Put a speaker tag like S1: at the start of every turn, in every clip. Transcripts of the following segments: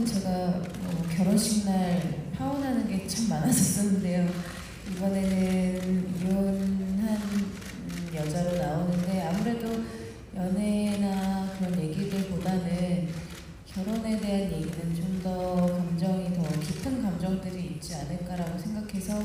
S1: 일단은 제가 뭐 결혼식 날 파혼하는 게 참 많았었는데요. 이번에는 이혼한 여자로 나오는데 아무래도 연애나 그런 얘기들보다는 결혼에 대한 얘기는 좀 더 감정이 더 깊은 감정들이 있지 않을까라고 생각해서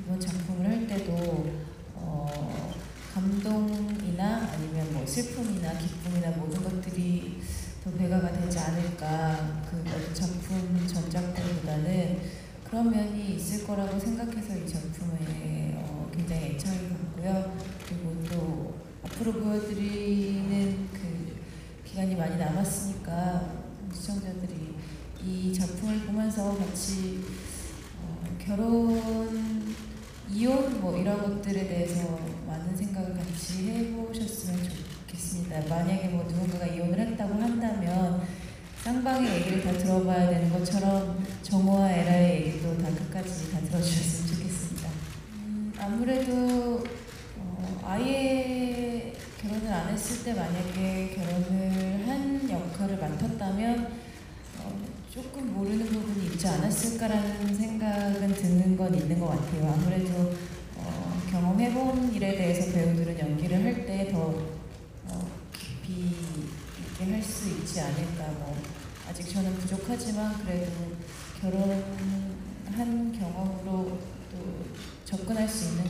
S1: 이번 작품을 할 때도 어, 감동이나 아니면 뭐 슬픔이나 기쁨이나 모든 것들이 더 배가가 되지 않을까 그 어떤 작품 전작들보다는 그런 면이 있을 거라고 생각해서 이 작품에 어, 굉장히 애착이 갔고요. 그리고 또 앞으로 보여드리는 그 기간이 많이 남았으니까 시청자들이 이 작품을 보면서 같이 어, 결혼, 이혼 뭐 이런 것들에 대해서 많은 생각을 같이 해보셨으면 좋겠습니다. 만약에 뭐 누군가가 이혼을 했다고 쌍방의 얘기를 다 들어봐야 되는 것처럼 정호와 에라의 얘기도 다 끝까지 다 들어주셨으면 좋겠습니다. 음, 아무래도 어, 아예 결혼을 안 했을 때 만약에 결혼을 한 역할을 맡았다면 어, 조금 모르는 부분이 있지 않았을까라는 생각은 드는 건 있는 것 같아요. 아무래도 어, 경험해본 일에 대해서 배우들은 연기를 할 때 더 어, 깊이 있게 할 수 있지 않을까. 뭐 아직 저는 부족하지만 그래도 결혼한 경험으로 또 접근할 수 있는